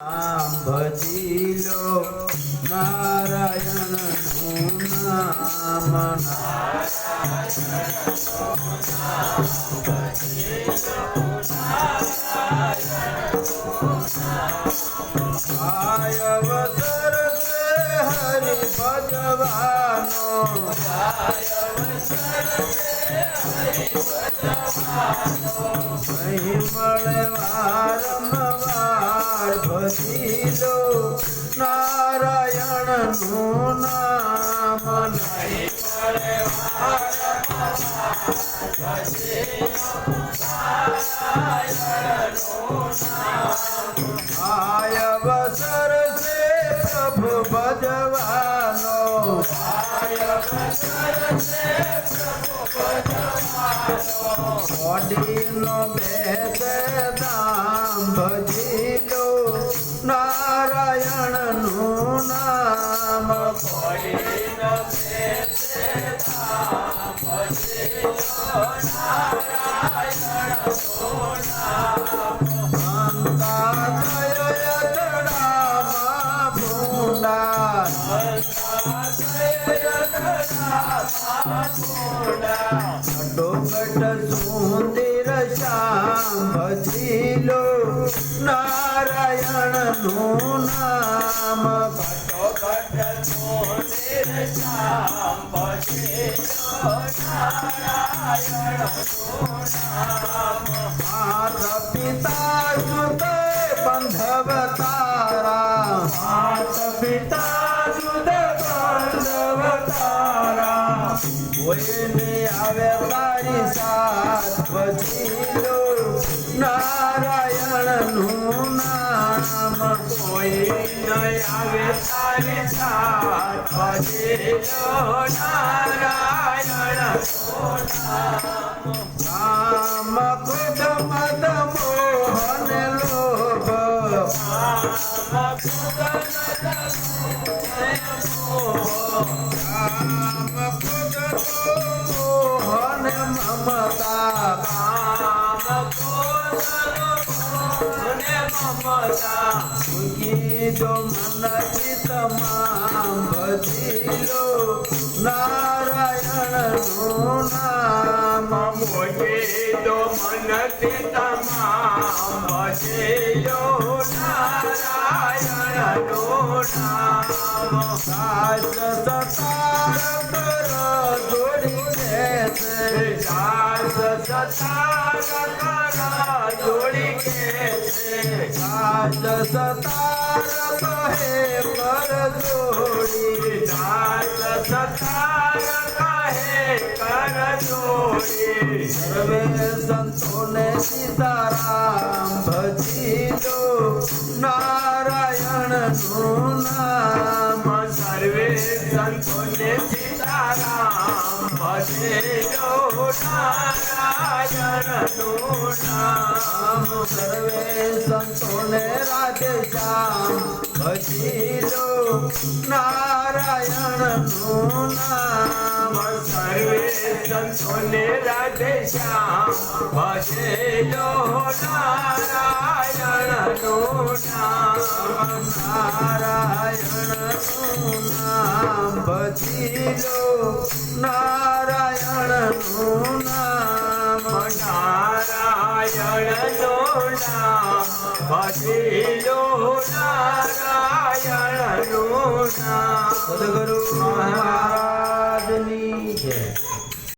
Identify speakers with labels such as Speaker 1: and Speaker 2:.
Speaker 1: નામ ભજી લો નારાયણનું નામ આય અવસર છે હરિ ભજવાનો અહીં મળે વારંવાર ભજી નારાયણ નારાયણનું નામ નહીં આય અવસર છે પ્રભુ ભજવાનો. ઓડીનો ભેદ દામ ભજી લો નારાયણનું નામ અંતા થયો યતડામાં ભૂંડા ડોગટ સુંદર શ્યામ ભજી લો નારાયણનું નામ માતા પિતા સુત બંધવ તારા માતા પિતા સુત બંધવ તારા કોઈને નારાયણનું નામ કોઈ આવે તારી નારાયણ કામ ક્રોધ મદ સુખી જો મન ચિત મામ ભજી લો નારાયણનું નામ
Speaker 2: મોજે તો મનથી તમામ ભજેલો નારાયણનું નામ
Speaker 1: સાસ જોડી
Speaker 2: કે
Speaker 1: राज सतारत हे
Speaker 2: परजोडी राज सतारत हे परजोडी
Speaker 1: सर्वे संतोने सीताराम भजिलो नारायण सुना નામ
Speaker 2: સર્વે સંતોને
Speaker 1: રાધે ભજી લો નારાયણનું નામ.
Speaker 2: નારાયણનું નામ ભજેલો નારાયણનું નામ
Speaker 1: સદગુરુ મહારાજ